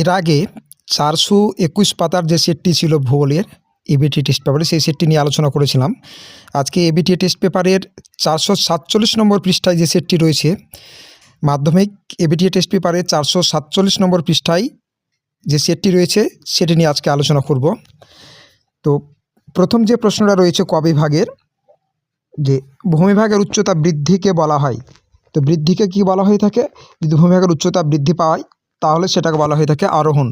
এর আগে চারশো একুশ পাতার যে সেটটি ছিল ভূগোলের এবিটি টেস্ট পেপারে, সেই সেটটি নিয়ে আলোচনা করেছিলাম। আজকে এবিটি টেস্ট পেপারের চারশো সাতচল্লিশ নম্বর পৃষ্ঠায় যে সেটটি রয়েছে, মাধ্যমিক এবিটি টেস্ট পেপারে চারশো সাতচল্লিশ নম্বর পৃষ্ঠায় যে সেটটি রয়েছে, সেটি নিয়ে আজকে আলোচনা করব। তো প্রথম যে প্রশ্নটা রয়েছে ক বিভাগের, যে ভূমিভাগের উচ্চতা বৃদ্ধিকে বলা হয়। তো বৃদ্ধিকে কি বলা হয়ে থাকে? যদি ভূমিভাগের উচ্চতা বৃদ্ধি পায় তাহলে সেটাকে বলা হয়ে থাকে আরোহণ।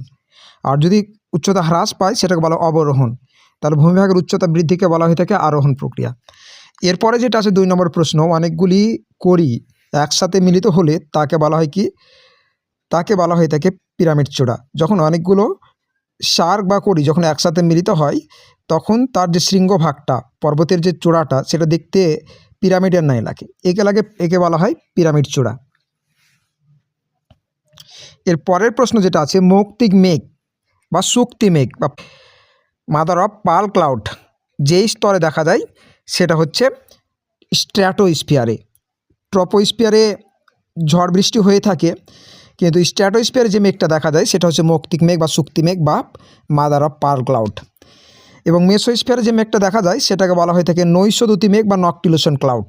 আর যদি উচ্চতা হ্রাস পায়, সেটাকে বলা অবরোহণ। তাহলে ভূমিভাগের উচ্চতা বৃদ্ধিকে বলা হয়ে থাকে আরোহণ প্রক্রিয়া। এরপরে যেটা আছে দুই নম্বর প্রশ্ন, অনেকগুলি করি একসাথে মিলিত হলে তাকে বলা হয় কি? তাকে বলা হয়ে থাকে পিরামিড চূড়া। যখন অনেকগুলো শার্ক বা করি যখন একসাথে মিলিত হয়, তখন তার যে শৃঙ্গভাগটা, পর্বতের যে চূড়াটা, সেটা দেখতে পিরামিডের ন্যায় লাগে। একে লাগে, একে বলা হয় পিরামিড চূড়া। এর পরের প্রশ্ন যেটা আছে, মৌক্তিক মেঘ বা শক্তি মেঘ বা মাদার অফ পাল ক্লাউড যেই স্তরে দেখা যায় সেটা হচ্ছে স্ট্র্যাটোস্ফিয়ারে ট্রপোস্ফিয়ারে ঝড় বৃষ্টি হয়ে থাকে, কিন্তু স্ট্র্যাটোস্ফিয়ারে যে মেঘটা দেখা যায় সেটা হচ্ছে মৌক্তিক মেঘ বা শক্তি মেঘ বা মাদার অফ পাল ক্লাউড এবং মেসোস্ফিয়ারে যে মেঘটা দেখা যায় সেটাকে বলা হয়ে থাকে নৈশদুতি মেঘ বা নকটিলেশন ক্লাউড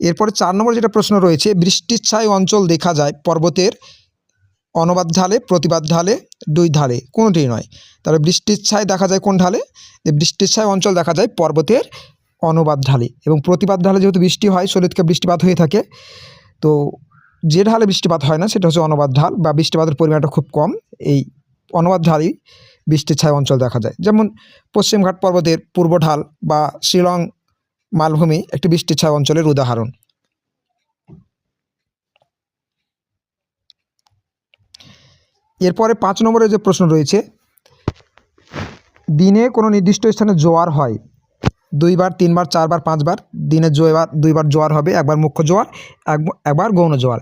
এরপরে চার নম্বর যেটা প্রশ্ন রয়েছে, বৃষ্টির ছায় অঞ্চল দেখা যায় পর্বতের অনবাদ ঢালে, প্রতিবাদ ঢালে, দুই ঢালে, কোনোটিই নয়। তাহলে বৃষ্টির ছায় দেখা যায় কোন ঢালে? যে বৃষ্টির ছায় অঞ্চল দেখা যায় পর্বতের অনবাদ ঢালে এবং প্রতিবাদ ঢালে যেহেতু বৃষ্টি হয় শরীরকে বৃষ্টিপাত হয়ে থাকে। তো যে ঢালে বৃষ্টিপাত হয় না, সেটা হচ্ছে অনবাদ ঢাল বা বৃষ্টিপাতের পরিমাণটা খুব কম। এই অনবাদ ঢালেই বৃষ্টির ছায় অঞ্চল দেখা যায়। যেমন পশ্চিমঘাট পর্বতের পূর্ব ঢাল বা শিলং মালভূমি একটি বৃষ্টির ছায় অঞ্চলের উদাহরণ। এরপরে পাঁচ নম্বরের যে প্রশ্ন রয়েছে, দিনে কোনো নির্দিষ্ট স্থানে জোয়ার হয়। দুইবার, তিনবার, চারবার, পাঁচবার। দিনে জোয়ার, দুইবার জোয়ার হবে, একবার মুখ্য জোয়ার এক- একবার গৌণ জোয়ার।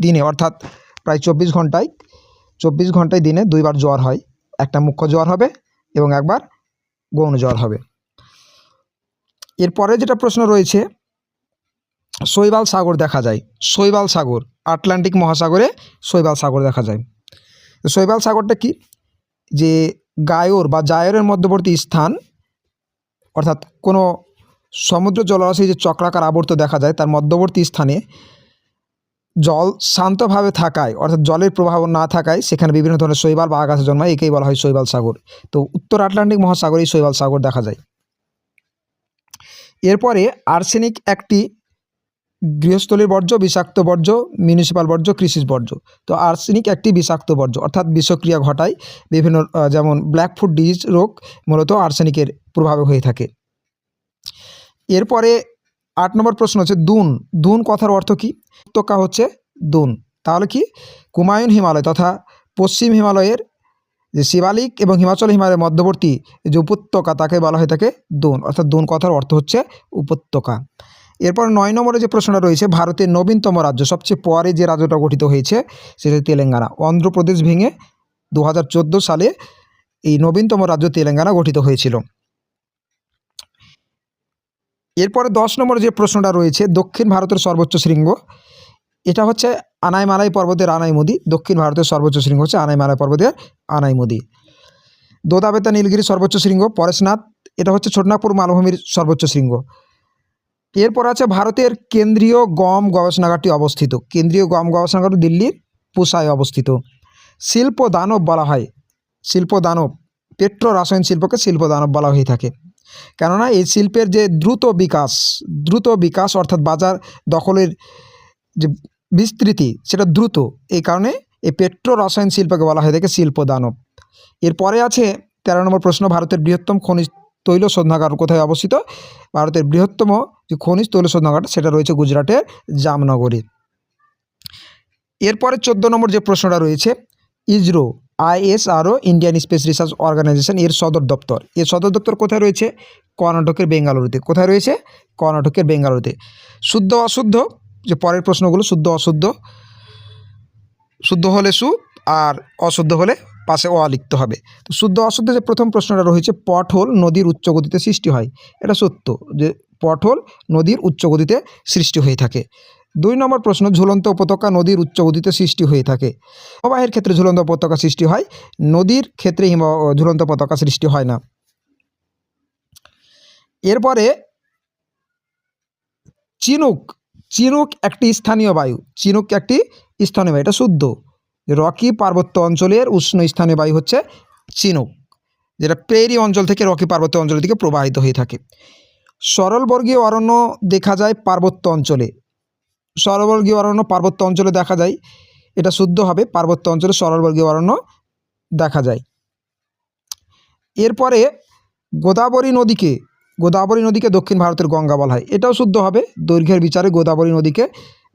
দিনে, অর্থাৎ প্রায় চব্বিশ ঘন্টায় চব্বিশ ঘন্টায় দিনে দুইবার জোয়ার হয়। একটা মুখ্য জোয়ার হবে এবং একবার গৌণ জোয়ার হবে। এরপরে যেটা প্রশ্ন রয়েছে, শৈবাল সাগর দেখা যায়। শৈবাল সাগর, আটলান্টিক মহাসাগরে শৈবাল সাগর দেখা যায়। শৈবাল সাগরটা কি? যে গায়র বা জায়রের মধ্যবর্তী স্থান, অর্থাৎ কোনো সমুদ্র জলরাশি যে চক্রাকার আবর্ত দেখা যায়, তার মধ্যবর্তী স্থানে জল শান্তভাবে থাকায়, অর্থাৎ জলের প্রভাব না থাকায় সেখানে বিভিন্ন ধরনের শৈবাল বা আগাছা জন্মায়, একেই বলা হয় শৈবাল সাগর। তো উত্তর আটলান্টিক মহাসাগরেই শৈবাল সাগর দেখা যায়। এরপরে আর্সেনিক একটি গৃহস্থলীর বর্জ্য, বিষাক্ত বর্জ্য মিউনিসিপাল বর্জ্য কৃষিজ বর্জ্য। তো আর্সেনিক একটি বিষাক্ত বর্জ্য, অর্থাৎ বিষক্রিয়া ঘটায়। বিভিন্ন যেমন ব্ল্যাক ফুড ডিজিজ রোগ মূলত আর্সেনিকের প্রভাবে হয়ে থাকে। এরপরে আট নম্বর প্রশ্ন হচ্ছে দুন। দুন কথার অর্থ কী? উপত্যকা হচ্ছে দুন। তাহলে কি? কুমায়ুন হিমালয় তথা পশ্চিম হিমালয়ের যে শিবালিক এবং হিমাচল হিমালয়ের মধ্যবর্তী যে উপত্যকা, তাকে বলা হয়ে থাকে দুন। অর্থাৎ দুন কথার অর্থ হচ্ছে উপত্যকা। এরপর নয় নম্বরে যে প্রশ্নটা রয়েছে, ভারতের নবীনতম রাজ্য, সবচেয়ে পরে যে রাজ্যটা গঠিত হয়েছে, সেটা তেলেঙ্গানা। অন্ধ্রপ্রদেশ ভেঙে দু হাজার চোদ্দ সালে এই নবীনতম রাজ্য তেলেঙ্গানা গঠিত হয়েছিল। এরপরে দশ নম্বরে যে প্রশ্নটা রয়েছে, দক্ষিণ ভারতের সর্বোচ্চ শৃঙ্গ, এটা হচ্ছে আনাইমালাই পর্বতের আনাইমুদি। দক্ষিণ ভারতের সর্বোচ্চ শৃঙ্গ হচ্ছে আনাইমালাই পর্বতের আনাইমুদি। দোদাবেতা, নীলগিরি সর্বোচ্চ শৃঙ্গ, পরেশনাথ, এটা হচ্ছে ছোটনাগপুর, মালভূমির সর্বোচ্চ শৃঙ্গ। এরপর আছে ভারতের কেন্দ্রীয় গম গবেষণাগারটি অবস্থিত। কেন্দ্রীয় গম গবেষণাগার দিল্লির পুসায় অবস্থিত। শিল্প দানব বলা হয়। শিল্প দানব, পেট্রো রাসায়ন শিল্পকে শিল্প দানব বলা হয়ে থাকে। কেননা এই শিল্পের যে দ্রুত বিকাশ দ্রুত বিকাশ অর্থাৎ বাজার দখলের যে বিস্তৃতি, সেটা দ্রুত। এই কারণে এই পেট্রো রসায়ন শিল্পকে বলা হয়ে থাকে শিল্প দানব। এরপরে আছে তেরো নম্বর প্রশ্ন, ভারতের বৃহত্তম খনিজ তৈল শোধনাগার কোথায় অবস্থিত? ভারতের বৃহত্তম যে খনিজ তৈল শোধনাগার সেটা রয়েছে গুজরাটের জামনগরে। এরপরে চোদ্দ নম্বর যে প্রশ্নটা রয়েছে, ISRO, ISRO, Indian Space Research Organisation, এর সদর দপ্তর। এর সদর দপ্তর কোথায় রয়েছে? কর্ণাটকের বেঙ্গালুরুতে। কোথায় রয়েছে? কর্ণাটকের বেঙ্গালুরুতে। শুদ্ধ অশুদ্ধ? যে পরের প্রশ্নগুলো, শুদ্ধ অশুদ্ধ? শুদ্ধ হলে সু আর অশুদ্ধ হলে পাশে অ লিখতে হবে। তো শুদ্ধ অশুদ্ধ যে প্রথম প্রশ্নটা রয়েছে পটহোল নদীর উচ্চ গতিতে সৃষ্টি হয়। এটা সত্য যে পটহোল নদীর উচ্চ গতিতে সৃষ্টি হয়ে থাকে। দুই নম্বর প্রশ্ন, ঝুলন্ত উপত্যকা নদীর উচ্চ গতিতে সৃষ্টি হয়ে থাকে। হিমবাহের ক্ষেত্রে ঝুলন্ত উপত্যকা সৃষ্টি হয়, নদীর ক্ষেত্রে হিম ঝুলন্ত উপত্যকা সৃষ্টি হয় না। এরপরে চিনুক চিনুক একটি স্থানীয় বায়ু, চিনুক একটি স্থানীয় বায়ু, এটা শুদ্ধ। রকি পার্বত্য অঞ্চলের উষ্ণ স্থানীয় বায়ু হচ্ছে চিনুক, যেটা প্রেরি অঞ্চল থেকে রকি পার্বত্য অঞ্চলের দিকে প্রবাহিত হয়ে থাকে। সরলবর্গীয় অরণ্য দেখা যায় পার্বত্য অঞ্চলে। সরলবর্গীয় অরণ্য পার্বত্য অঞ্চলে দেখা যায়, এটা শুদ্ধ হবে, পার্বত্য অঞ্চলে সরলবর্গীয় অরণ্য দেখা যায়। এরপরে গোদাবরী নদীকে গোদাবরী নদীকে দক্ষিণ ভারতের গঙ্গা বলা হয়। এটাও শুদ্ধ হবে, দৈর্ঘ্যের বিচারে গোদাবরী নদীকে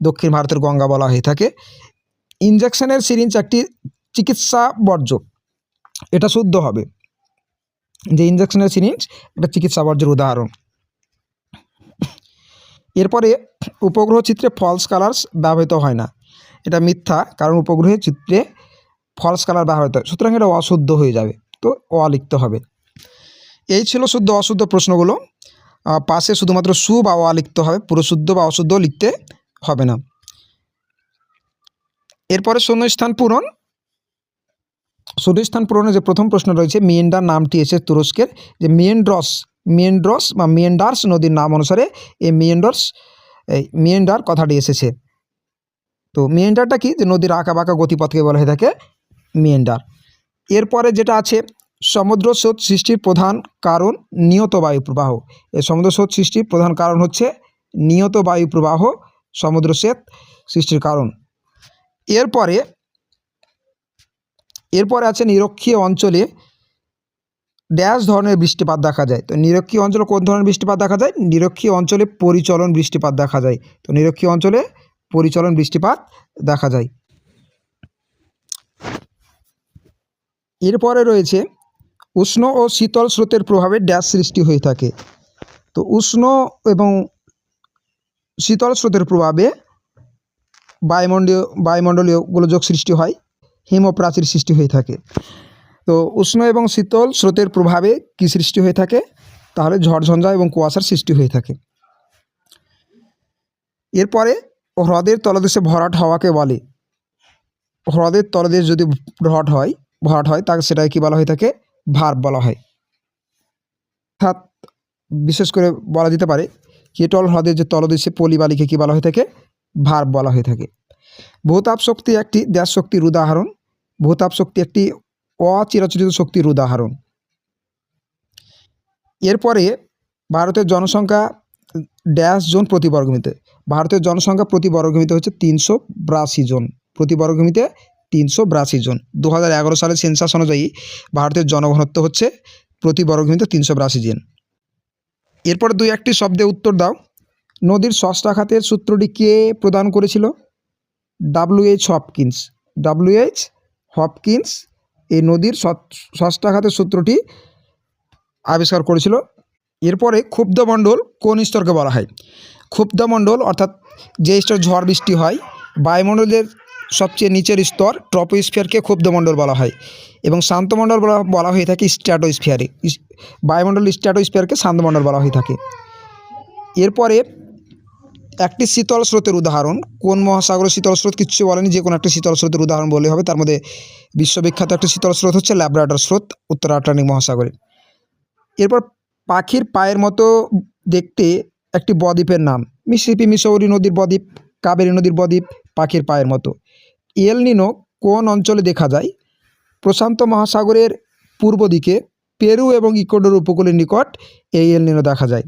দক্ষিণ ভারতের গঙ্গা বলা হয়ে থাকে। ইনজেকশনের সিরিঞ্জ একটি চিকিৎসা বর্জ্য এটা শুদ্ধ হবে। যে ইনজেকশনের সিরিঞ্জ একটা চিকিৎসা বর্জ্যের উদাহরণ। এরপরে উপগ্রহ চিত্রে ফলস কালার্স ব্যবহৃত হয় না। এটা মিথ্যা, কারণ উপগ্রহের চিত্রে ফলস কালার ব্যবহৃত হয়। সুতরাং এটা অশুদ্ধ হয়ে যাবে, তো অ লিখতে হবে। এই ছিল শুদ্ধ অশুদ্ধ প্রশ্নগুলো। পাশে শুধুমাত্র সু বা অ লিখতে হবে, পুরো শুদ্ধ বা অশুদ্ধ লিখতে হবে না। এরপরে শূন্যস্থান পূরণ। শূন্যস্থান পূরণে যে প্রথম প্রশ্ন রয়েছে, মিয়েন্ডার নামটি এসে তুরস্কের। যে মিয়েন্ড্রস মিয়েন্ড্রস বা মিয়েন্ডার্স নদীর নাম অনুসারে এই মিয়েন্ডার্স, এই মিয়েন্ডার কথাটি এসেছে। তো মিয়েন্ডারটা কি? যে নদীর আঁকা বাঁকা গতিপথকে বলা হয়ে থাকে মিয়েন্ডার। এরপরে যেটা আছে, সমুদ্র স্রোত সৃষ্টির প্রধান কারণ নিয়ত বায়ু প্রবাহ। এই সমুদ্র স্রোত সৃষ্টির প্রধান কারণ হচ্ছে নিয়ত বায়ু প্রবাহ, সমুদ্র স্রোত সৃষ্টির কারণ। এরপরে এরপরে আছে নিরক্ষীয় অঞ্চলে ড্যাশ ধরনের বৃষ্টিপাত দেখা যায়। তো নিরক্ষীয় অঞ্চলে কোন ধরনের বৃষ্টিপাত দেখা যায়? নিরক্ষীয় অঞ্চলে পরিচলন বৃষ্টিপাত দেখা যায়। তো নিরক্ষীয় অঞ্চলে পরিচলন বৃষ্টিপাত দেখা যায়। এরপরে রয়েছে, উষ্ণ ও শীতল স্রোতের প্রভাবে ড্যাশ সৃষ্টি হয়ে থাকে। তো উষ্ণ এবং শীতল স্রোতের প্রভাবে বায়ুমণ্ডলীয় বায়ুমণ্ডলীয় গোলযোগ সৃষ্টি হয়, হিমপ্রাচীর সৃষ্টি হয়ে থাকে। তো উষ্ণ এবং শীতল স্রোতের প্রভাবে কি সৃষ্টি হয়ে থাকে? তাহলে ঝড়ঝঞ্ঝা এবং কুয়াশার সৃষ্টি হয়ে থাকে। এরপরে হ্রদের তলদেশে ভরাট হওয়াকে বলে। হ্রদের তলদেশ যদি ভরাট হয় ভরাট হয়, তাকে সেটাকে কী বলা হয়ে থাকে? ভার বলা হয়। অর্থাৎ বিশেষ করে বলা যেতে পারে, কেটল হ্রদের যে তলদেশে পলি বালিকে কী বলা হয়ে থাকে? ভার বলা হয়ে থাকে। ভূতাপ শক্তি একটি দেশ শক্তির উদাহরণ। ভূতাপ শক্তি একটি অচিরাচরিত শক্তির উদাহরণ। এরপরে ভারতের জনসংখ্যা ড্যাশ জন প্রতি বর্গমিতে। ভারতের জনসংখ্যা প্রতি বর্গমিতে হচ্ছে তিনশো বিরাশি জন। প্রতি বর্গমিতে তিনশো বিরাশি জন। দু হাজার এগারো সালের সেন্সাস অনুযায়ী ভারতের জনঘনত্ব হচ্ছে প্রতি বর্গমিতে তিনশো বিরাশি জন। এরপর দুই একটি শব্দে উত্তর দাও। নদীর ষষ্ঠাঘাতের সূত্রটি কে প্রদান করেছিল? ডাব্লিউএইচ হপকিন্স ডাব্লিউএইচ হপকিন্স এই নদীর ষষ্ঠাঘাতের সূত্রটি আবিষ্কার করেছিল। এরপরে ক্ষুব্ধমণ্ডল কোন স্তরকে বলা হয়? ক্ষুব্ধমণ্ডল অর্থাৎ যে স্তর ঝড় বৃষ্টি হয়, বায়ুমণ্ডলের সবচেয়ে নিচের স্তর ট্রপোস্ফিয়ারকে ক্ষুব্ধমণ্ডল বলা হয় এবং শান্তমণ্ডল বলা বলা হয়ে থাকে স্ট্র্যাটোস্ফিয়ারে। বায়ুমণ্ডল স্ট্র্যাটোস্ফিয়ারকে শান্তমণ্ডল বলা হয়ে থাকে। এরপরে একটি শীতল স্রোতের উদাহরণ। কোন মহাসাগরের শীতল স্রোত? কিচ্ছু বলেনি, যে কোনো একটা শীতল স্রোতের উদাহরণ বললে হবে। তার মধ্যে বিশ্ববিখ্যাত একটা শীতল স্রোত হচ্ছে ল্যাব্রাডর স্রোত, উত্তর আটলান্টিক মহাসাগরে। এরপর পাখির পায়ের মতো দেখতে একটি বদ্বীপের নাম। মিসিপি মিসৌরি নদীর বদ্বীপ, কাবেরী নদীর বদ্বীপ, পাখির পায়ের মতো। এল নিনো কোন অঞ্চলে দেখা যায়? প্রশান্ত মহাসাগরের পূর্ব দিকে, পেরু এবং ইকোডোর উপকূলের নিকট এই এল নিনো দেখা যায়।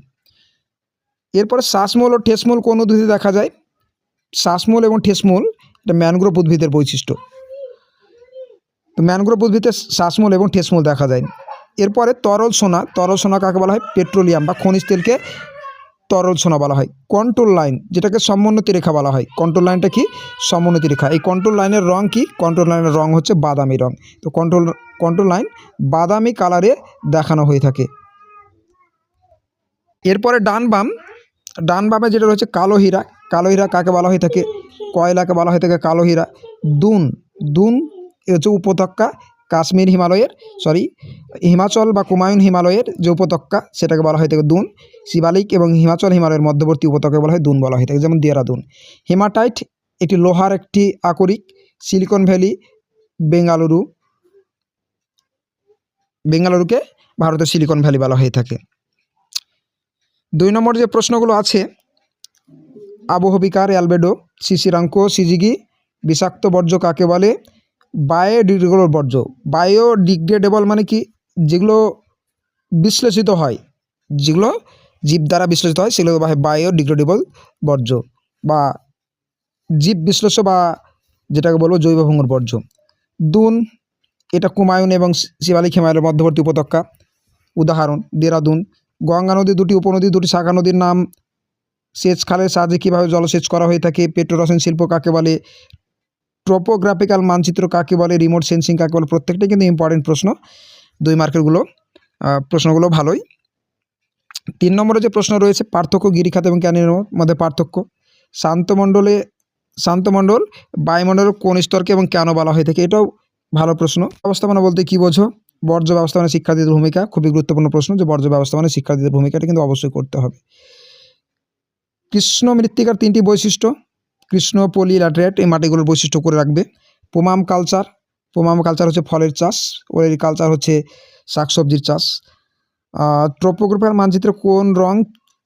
এরপর শ্বাসমূল ও ঠেসমূল কোন উদ্ভিদে দেখা যায়? শ্বাসমূল এবং ঠেসমূল এটা ম্যানগ্রোভ উদ্ভিদের বৈশিষ্ট্য। তো ম্যানগ্রোভ উদ্ভিদে শ্বাসমূল এবং ঠেসমূল দেখা যায়। এরপরে তরল সোনা তরল সোনা কাকে বলা হয়? পেট্রোলিয়াম বা খনিজ তেলকে তরল সোনা বলা হয়। কন্ট্রোল লাইন, যেটাকে সমোন্নতি রেখা বলা হয়। কন্ট্রোল লাইনটা কি? সমোন্নতি রেখা। এই কন্ট্রোল লাইনের রং কি? কন্ট্রোল লাইনের রং হচ্ছে বাদামি রং। তো কন্ট্রোল কন্ট্রোল লাইন বাদামি কালারে দেখানো হয়ে থাকে। এরপরে ডান বাম ডান বামে যেটা রয়েছে কালো হীরা। কালো হীরা কাকে বলা হয়ে থাকে? কয়লাকে বলা হয়ে থাকে কালো হীরা। দুন দুন হচ্ছে উপত্যকা, কাশ্মীর হিমালয়ের সরি হিমাচল বা কুমায়ুন হিমালয়ের যে উপত্যকা, সেটাকে বলা হয়ে থাকে দুন। শিবালিক এবং হিমাচল হিমালয়ের মধ্যবর্তী উপত্যকা বলা হয় দুন বলা হয়ে থাকে, যেমন দেহরাদুন হিমাটাইট একটি লোহার একটি আকরিক, সিলিকন ভ্যালি, বেঙ্গালুরু, বেঙ্গালুরুকে ভারতের সিলিকন ভ্যালি বলা হয়ে থাকে। দুই নম্বর যে প্রশ্নগুলো আছে আবহবিকার অ্যালবেডো শিশিরাঙ্ক সিজিগি, বিষাক্ত বর্জ্য কাকে বলে? বায়োডিগ্রেডেবল বর্জ্য। বায়োডিগ্রেডেবল মানে কি? যেগুলো বিশ্লেষিত হয়। যেগুলো জীব দ্বারা বিশ্লেষিত হয়, সেগুলো হয় বায়োডিগ্রেডেবল বর্জ্য বা জীব বিশ্লেষ্য বা যেটাকে বলব জৈব ভঙ্গুর বর্জ্য। দুন, এটা কুমায়ুন এবং শিবালিক হিমালয়ের মধ্যবর্তী উপত্যকা। উদাহরণ, দেরাদুন গঙ্গা নদী দুটি, উপনদী দুটি, শাখা নদীর নাম। সেচ খালের সাহায্যে কীভাবে জলসেচ করা হয়ে থাকে পেট্রোরসায়ন শিল্প কাকে বলে, ট্রোপোগ্রাফিক্যাল মানচিত্র কাকে বলে, রিমোট সেন্সিং কাকে বলে, প্রত্যেকটাই কিন্তু ইম্পর্টেন্ট প্রশ্ন। দুই মার্কেরগুলো প্রশ্নগুলো ভালোই। তিন নম্বরে যে প্রশ্ন রয়েছে, পার্থক্য, গিরিখাত এবং ক্যানিনের মধ্যে পার্থক্য। শান্তমণ্ডলে শান্তমণ্ডল বায়ুমণ্ডল কোন স্তরকে এবং কেন বলা হয়ে থাকে, এটাও ভালো প্রশ্ন। ব্যবস্থাপনা বলতে কী বোঝো? বর্জ্য ব্যবস্থাপনা শিক্ষার্থীদের ভূমিকা, খুবই গুরুত্বপূর্ণ প্রশ্ন যে বর্জ্য ব্যবস্থাপনা শিক্ষার্থীদের ভূমিকাটা কিন্তু অবশ্যই করতে হবে। কৃষ্ণ মৃত্তিকার তিনটি বৈশিষ্ট্য, কৃষ্ণ, পলি ল্যাটেরাইট এই মাটিগুলোর বৈশিষ্ট্য করে রাখবে। পোমাম কালচার পোমাম কালচার হচ্ছে ফলের চাষ ওয়েল কালচার হচ্ছে শাকসবজির চাষ। ট্রোপোগ্রাফার মানচিত্রে কোন রং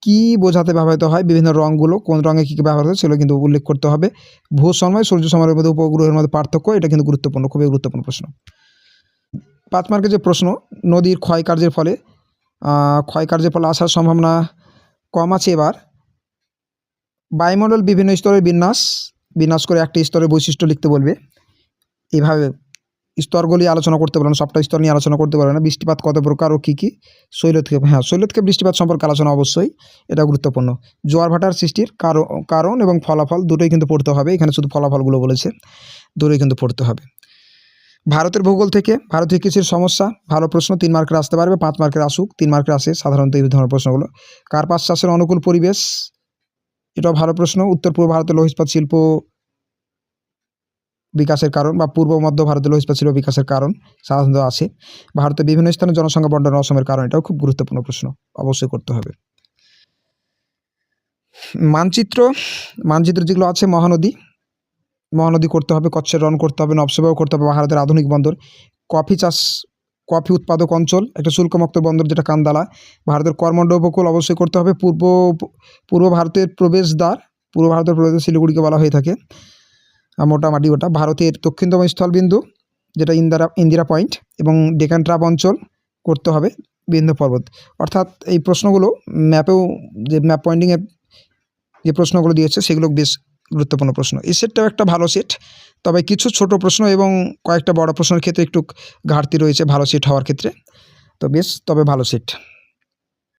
কি বোঝাতে ব্যবহৃত হয়, বিভিন্ন রঙগুলো, কোন রঙে কী কী ব্যবহার হয় সেগুলো কিন্তু উল্লেখ করতে হবে। ভূ সময়, সূর্য সময়ের মধ্যে উপগ্রহের মধ্যে পার্থক্য, এটা কিন্তু গুরুত্বপূর্ণ, খুবই গুরুত্বপূর্ণ প্রশ্ন। পাঁচ মার্কের যে প্রশ্ন, নদীর ক্ষয়কার্যের ফলে ক্ষয়কার্যের ফলে আসার সম্ভাবনা কম আছে এবার। বায়ুমণ্ডল বিভিন্ন স্তরের বিন্যাস বিন্যাস করে একটি স্তরের বৈশিষ্ট্য লিখতে বলবে। এভাবে স্তরগুলি আলোচনা করতে পারবে না, সবটা স্তর নিয়ে আলোচনা করতে পারবে না। বৃষ্টিপাত কত প্রকার ও কী কী? শৈলক্ষেপ হ্যাঁ শৈলক্ষেপ বৃষ্টিপাত সম্পর্কে আলোচনা অবশ্যই, এটা গুরুত্বপূর্ণ। জোয়ার ভাটার সৃষ্টির কারণ এবং ফলাফল দুটোই কিন্তু পড়তে হবে। এখানে শুধু ফলাফলগুলো বলেছে, দুটোই কিন্তু পড়তে হবে। ভারতের ভূগোল থেকে, ভারতীয় কৃষির সমস্যা, ভালো প্রশ্ন, তিন মার্কের আসতে পারবে, পাঁচ মার্কের আসুক, তিন মার্কের আসে সাধারণত এই ধরনের প্রশ্নগুলো। কার্পাস চাষের অনুকূল পরিবেশ? এটাও ভালো প্রশ্ন। উত্তর পূর্ব ভারতের লৌহ ইস্পাত শিল্প বিকাশের কারণ বা পূর্ব মধ্য ভারতের লৌহ ইস্পাত শিল্প বিকাশের কারণ সাধারণত আছে। ভারতের বিভিন্ন স্থানে জনসংখ্যা বন্টন অসমের কারণ, এটাও খুব গুরুত্বপূর্ণ প্রশ্ন, অবশ্যই করতে হবে। মানচিত্র মানচিত্র যেগুলো আছে মহানদী মহানদী করতে হবে, কচ্ছের রন করতে হবে, নবসেবাও করতে হবে ভারতের আধুনিক বন্দর। কফি চাষ, কফি উৎপাদক অঞ্চল, একটা শুল্কমুক্ত বন্দর যেটা কান্দালা। ভারতের কর্মণ্ড উপকূল অবশ্যই করতে হবে, পূর্ব পূর্ব ভারতের প্রবেশদ্বার, পূর্ব ভারতের প্রবেশ শিলিগুড়িকে বলা হয়ে থাকে। মোটামুটি ওটা। ভারতের দক্ষিণতম স্থলবিন্দু, যেটা ইন্দিরা ইন্দিরা পয়েন্ট এবং ডেকান ট্রাপ অঞ্চল করতে হবে, বিন্দু পর্বত। অর্থাৎ এই প্রশ্নগুলো ম্যাপেও যে ম্যাপ পয়েন্টিংয়ে যে প্রশ্নগুলো দিয়েছে, সেগুলো বেশ গুরুত্বপূর্ণ প্রশ্ন। এই সেটটাও একটা ভালো সেট, তবে কিছু ছোট প্রশ্ন এবং কয়েকটা বড় প্রশ্নের ক্ষেত্রে একটু ঘাটতি রয়েছে ভালো সেট হওয়ার ক্ষেত্রে। তো বেশ, তবে ভালো সেট।